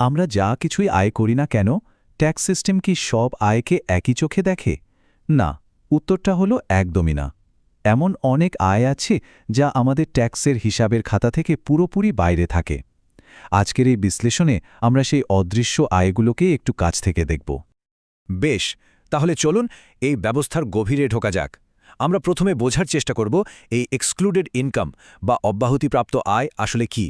আমরা যা কিছুই আয় করি না কেন, ট্যাক্স সিস্টেম কি সব আয়কে একই চোখে দেখে? না, উত্তরটা হলো একদমই না। এমন অনেক আয় আছে যা আমাদের ট্যাক্সের হিসাবের খাতা থেকে পুরোপুরি বাইরে থাকে। আজকের এই বিশ্লেষণে আমরা সেই অদৃশ্য আয়গুলোকে একটু কাছ থেকে দেখব। বেশ, তাহলে চলুন এই ব্যবস্থার গভীরে ঢোকা যাক। আমরা প্রথমে বোঝার চেষ্টা করব এই এক্সক্লুডেড ইনকাম বা অব্যাহতিপ্রাপ্ত আয় আসলে কি।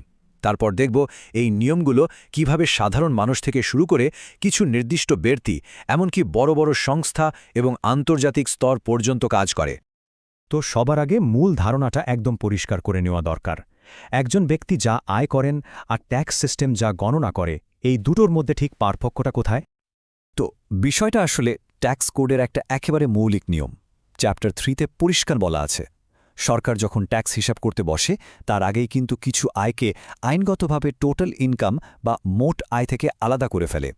তারপর দেখব এই নিয়মগুলো কীভাবে সাধারণ মানুষ থেকে শুরু করে কিছু নির্দিষ্ট ব্যক্তি, এমনকি বড় বড় সংস্থা এবং আন্তর্জাতিক স্তর পর্যন্ত কাজ করে। তো সবার আগে মূল ধারণাটা একদম পরিষ্কার করে নেওয়া দরকার। একজন ব্যক্তি যা আয় করেন আর ট্যাক্স সিস্টেম যা গণনা করে, এই দুটোর মধ্যে ঠিক পার্থক্যটা কোথায়? তো বিষয়টা আসলে ট্যাক্স কোডের একটা একেবারে মৌলিক নিয়ম। চ্যাপ্টার থ্রিতে পরিষ্কার বলা আছে। সরকার যখন ট্যাক্স হিসাব করতে বসে, তার আগেই কিন্তু কিছু আয়কে আইনগতভাবে টোটাল ইনকাম বা মোট আয় থেকে আলাদা করে ফেলে।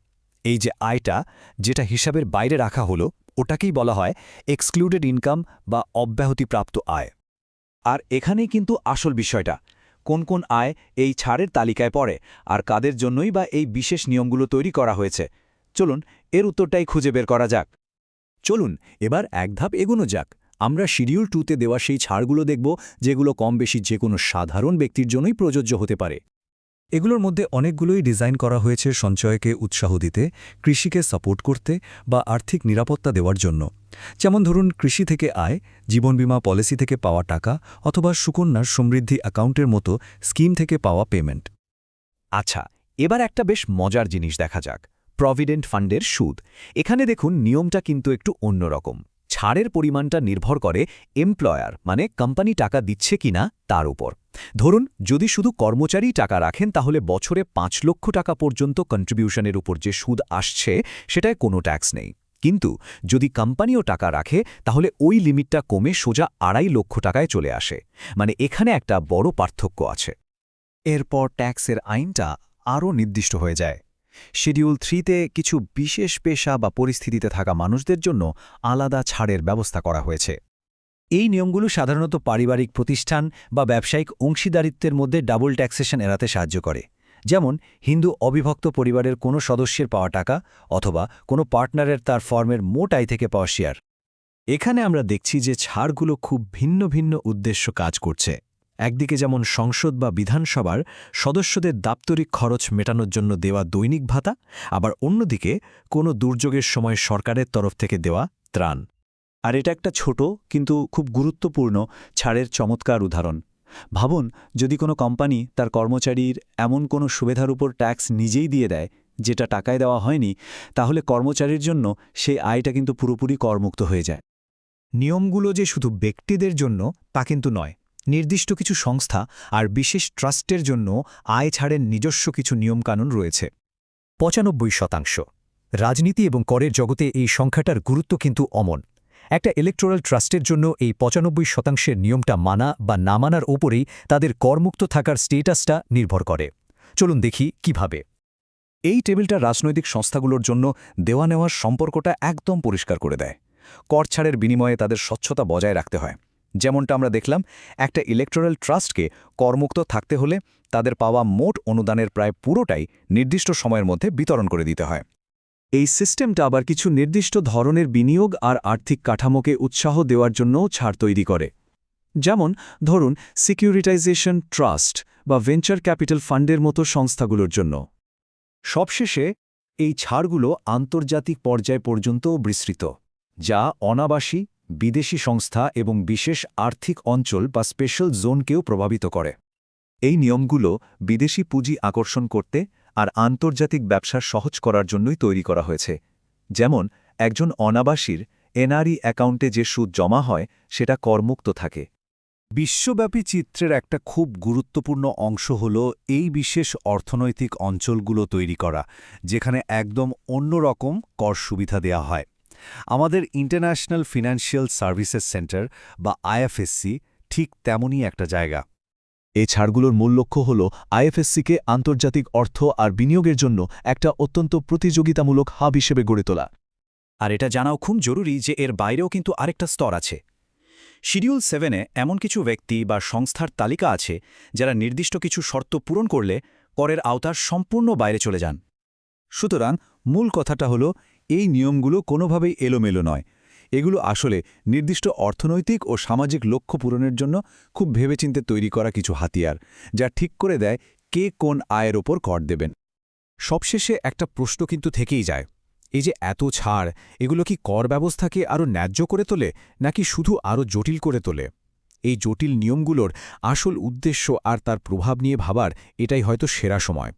এই যে আয়টা, যেটা হিসাবের বাইরে রাখা হলো, ওটাকেই বলা হয় এক্সক্লুডেড ইনকাম বা অব্যাহতিপ্রাপ্ত আয়। আর এখানেই কিন্তু আসল বিষয়টা, কোন কোন আয় এই ছাড়ের তালিকায় পড়ে আর কাদের জন্যই বা এই বিশেষ নিয়মগুলো তৈরি করা হয়েছে। চলুন, এর উত্তরটাই খুঁজে বের করা যাক। চলুন, এবার এক ধাপ এগোনো যাক। আমরা শিডিউল টুতে দেওয়া সেই ছাড়গুলো দেখব, যেগুলো কম বেশি যে কোনো সাধারণ ব্যক্তির জন্যই প্রযোজ্য হতে পারে। এগুলোর মধ্যে অনেকগুলোই ডিজাইন করা হয়েছে সঞ্চয়কে উৎসাহ দিতে, কৃষিকে সাপোর্ট করতে বা আর্থিক নিরাপত্তা দেওয়ার জন্য। যেমন ধরুন, কৃষি থেকে আয়, জীবন বীমা পলিসি থেকে পাওয়া টাকা অথবা সুকন্যার সমৃদ্ধি অ্যাকাউন্টের মতো স্কিম থেকে পাওয়া পেমেন্ট। আচ্ছা এবার একটা বেশ মজার জিনিস দেখা যাক। প্রভিডেন্ট ফান্ডের সুদ। এখানে দেখুন, নিয়মটা কিন্তু একটু অন্যরকম। ছাড়ের পরিমাণটা নির্ভর করে এমপ্লয়ার মানে কোম্পানি টাকা দিচ্ছে কিনা তার উপর। ধরুন, যদি শুধু কর্মচারী টাকা রাখেন, তাহলে বছরে পাঁচ লক্ষ টাকা পর্যন্ত কন্ট্রিবিউশনের উপর যে সুদ আসছে, সেটায় কোনো ট্যাক্স নেই। কিন্তু যদি কোম্পানিও টাকা রাখে, তাহলে ওই লিমিটটা কমে সোজা আড়াই লক্ষ টাকায় চলে আসে। মানে এখানে একটা বড় পার্থক্য আছে। এরপর ট্যাক্সের আইনটা আরও নির্দিষ্ট হয়ে যায়। শিডিউল থ্রিতে কিছু বিশেষ পেশা বা পরিস্থিতিতে থাকা মানুষদের জন্য আলাদা ছাড়ের ব্যবস্থা করা হয়েছে। এই নিয়মগুলো সাধারণত পারিবারিক প্রতিষ্ঠান বা ব্যবসায়িক অংশীদারিত্বের মধ্যে ডাবল ট্যাক্সেশন এড়াতে সাহায্য করে। যেমন, হিন্দু অবিভক্ত পরিবারের কোনো সদস্যের পাওয়া টাকা অথবা কোনো পার্টনারের তার ফর্মের মোট আয় থেকে পাওয়া শেয়ার এখানে আমরা দেখছি যে ছাড়গুলো খুব ভিন্ন ভিন্ন উদ্দেশ্য কাজ করছে। একদিকে যেমন সংসদ বা বিধানসভার সদস্যদের দাপ্তরিক খরচ মেটানোর জন্য দেওয়া দৈনিক ভাতা, আবার অন্যদিকে কোনো দুর্যোগের সময় সরকারের তরফ থেকে দেওয়া ত্রাণ। আর এটা একটা ছোট কিন্তু খুব গুরুত্বপূর্ণ ছাড়ের চমৎকার উদাহরণ। ভাবুন, যদি কোনো কোম্পানি তার কর্মচারীর এমন কোনো সুবিধার উপর ট্যাক্স নিজেই দিয়ে দেয়, যেটা টাকায় দেওয়া হয়নি, তাহলে কর্মচারীর জন্য সেই আয়টা কিন্তু পুরোপুরি করমুক্ত হয়ে যায়। নিয়মগুলো যে শুধু ব্যক্তিদের জন্য তা কিন্তু নয় নির্দিষ্ট কিছু সংস্থা আর বিশেষ ট্রাস্টের জন্য আয় ছাড়ের নিজস্ব কিছু নিয়মকানুন রয়েছে। পঁচানব্বই শতাংশ। রাজনীতি এবং করের জগতে এই সংখ্যাটার গুরুত্ব কিন্তু অমন। একটা ইলেকট্রাল ট্রাস্টের জন্য এই পঁচানব্বই শতাংশের নিয়মটা মানা বা না মানার ওপরেই তাদের করমুক্ত থাকার স্টেটাসটা নির্ভর করে। চলুন দেখি কীভাবে। এই টেবিলটা রাজনৈতিক সংস্থাগুলোর জন্য দেওয়া নেওয়ার সম্পর্কটা একদম পরিষ্কার করে দেয়। কর ছাড়ের বিনিময়ে তাদের স্বচ্ছতা বজায় রাখতে হয়। যেমনটা আমরা দেখলাম, একটা ইলেকট্রাল ট্রাস্টকে করমুক্ত থাকতে হলে তাদের পাওয়া মোট অনুদানের প্রায় পুরোটাই নির্দিষ্ট সময়ের মধ্যে বিতরণ করে দিতে হয়। এই সিস্টেমটা আবার কিছু নির্দিষ্ট ধরনের বিনিয়োগ আর আর্থিক কাঠামোকে উৎসাহ দেওয়ার জন্যও ছাড় তৈরি করে। যেমন, ধরুন সিকিউরিটাইজেশন ট্রাস্ট বা ভেঞ্চার ক্যাপিটাল ফান্ডের মতো সংস্থাগুলোর জন্য। সবশেষে, এই ছাড়গুলো আন্তর্জাতিক পর্যায় পর্যন্তও বিস্তৃত, যা অনাবাসী বিদেশি সংস্থা এবং বিশেষ আর্থিক অঞ্চল বা স্পেশাল জোনকেও প্রভাবিত করে। এই নিয়মগুলো বিদেশি পুঁজি আকর্ষণ করতে আর আন্তর্জাতিক ব্যবসা সহজ করার জন্যই তৈরি করা হয়েছে। যেমন, একজন অনাবাসীর এনআরই অ্যাকাউন্টে যে সুদ জমা হয়, সেটা করমুক্ত থাকে। বিশ্বব্যাপী চিত্রের একটা খুব গুরুত্বপূর্ণ অংশ হল এই বিশেষ অর্থনৈতিক অঞ্চলগুলো তৈরি করা, যেখানে একদম অন্যরকম কর সুবিধা দেয়া হয়। আমাদের ইন্টারন্যাশনাল ফিনান্সিয়াল সার্ভিসেস সেন্টার বা আইএফএসসি ঠিক তেমনই একটা জায়গা। এ ছাড়গুলোর মূল লক্ষ্য হল আইএফএসসিকে আন্তর্জাতিক অর্থ আর বিনিয়োগের জন্য একটা অত্যন্ত প্রতিযোগিতামূলক হাব হিসেবে গড়ে তোলা। আর এটা জানাও খুব জরুরি যে এর বাইরেও কিন্তু আরেকটা স্তর আছে। শিডিউল সেভেনে এমন কিছু ব্যক্তি বা সংস্থার তালিকা আছে যারা নির্দিষ্ট কিছু শর্ত পূরণ করলে করের আওতার সম্পূর্ণ বাইরে চলে যান। সুতরাং মূল কথাটা হলো, এই নিয়মগুলো কোনোভাবেই এলোমেলো নয়। এগুলো আসলে নির্দিষ্ট অর্থনৈতিক ও সামাজিক লক্ষ্য পূরণের জন্য খুব ভেবেচিন্তে তৈরি করা কিছু হাতিয়ার, যা ঠিক করে দেয় কে কোন আয়ের ওপর কর দেবেন। সবশেষে একটা প্রশ্ন কিন্তু থেকেই যায়, এই যে এত ছাড়, এগুলো কি কর ব্যবস্থাকে আরও ন্যায্য করে তোলে, নাকি শুধু আরও জটিল করে তোলে? এই জটিল নিয়মগুলোর আসল উদ্দেশ্য আর তার প্রভাব নিয়ে ভাবার এটাই হয়তো সেরা সময়।